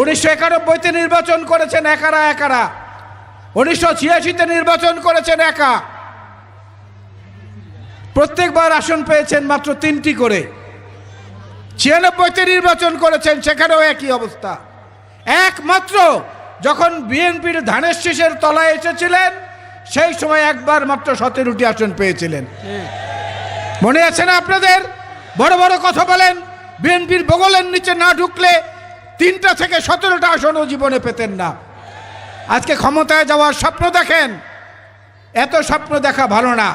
উনিশশো একানব্বইতে নির্বাচন করেছেন একারা একারা। উনিশশো ছিয়াশিতে নির্বাচন করেছেন একা। প্রত্যেকবার আসন পেয়েছেন মাত্র তিনটি করে। ছিয়ানব্বইতে নির্বাচন করেছেন, সেখানেও একই অবস্থা। একমাত্র যখন বিএনপির ধানের শীষের তলায় এসেছিলেন, সেই সময় একবার মাত্র সতেরোটি আসন পেয়েছিলেন। মনে আছে না আপনাদের? বড় বড় কথা বলেন, বিএনপির বগলের নিচে না ঢুকলে তিনটা থেকে সতেরোটা আসনও জীবনে পেতেন না। আজকে ক্ষমতায় যাওয়ার স্বপ্ন দেখেন। এত স্বপ্ন দেখা ভালো না।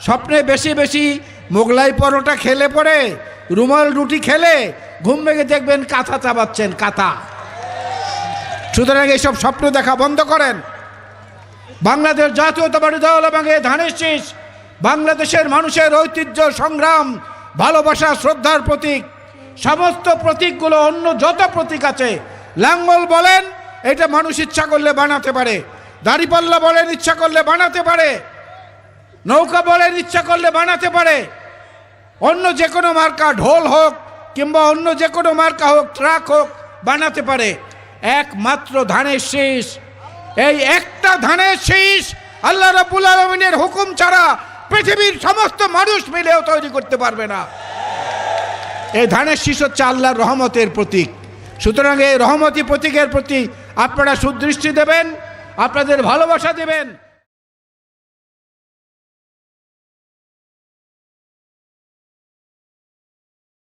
স্বপ্নে বেশি বেশি মোগলাই পরোটা খেলে পরে, রুমাল রুটি খেলে ঘুম ভেঙে দেখবেন কাঁথা চাবাচ্ছেন, কাঁথা। সুতরাং এইসব স্বপ্ন দেখা বন্ধ করেন। বাংলাদেশ জাতীয়তাবাদী দল এবং এই ধানের শীষ, বাংলাদেশের মানুষের ঐতিহ্য, সংগ্রাম, ভালোবাসা, শ্রদ্ধার প্রতীক। সমস্ত প্রতীকগুলো অন্য যত প্রতীক আছে, লাঙ্গল বলেন, এটা মানুষ ইচ্ছা করলে বানাতে পারে। দাড়িপাল্লা বলেন, ইচ্ছা করলে বানাতে পারে। নৌকা বলেন, ইচ্ছা করলে বানাতে পারে। অন্য যে কোনো মার্কা ঢোল হোক, কিংবা অন্য যে কোনো মার্কা হোক, ট্রাক হোক, বানাতে পারে। একমাত্র ধানের শীষ। এই একটা ধানের শীষ আল্লাহ রাব্বুল আলমিনের হুকুম ছাড়া পৃথিবীর সমস্ত মানুষ মিলেও তৈরি করতে পারবে না। এই ধানের শীষ হচ্ছে আল্লাহর রহমতের প্রতীক। সুতরাং এই রহমতি প্রতীকের প্রতি আপনারা সুদৃষ্টি দেবেন, আপনাদের ভালোবাসা দেবেন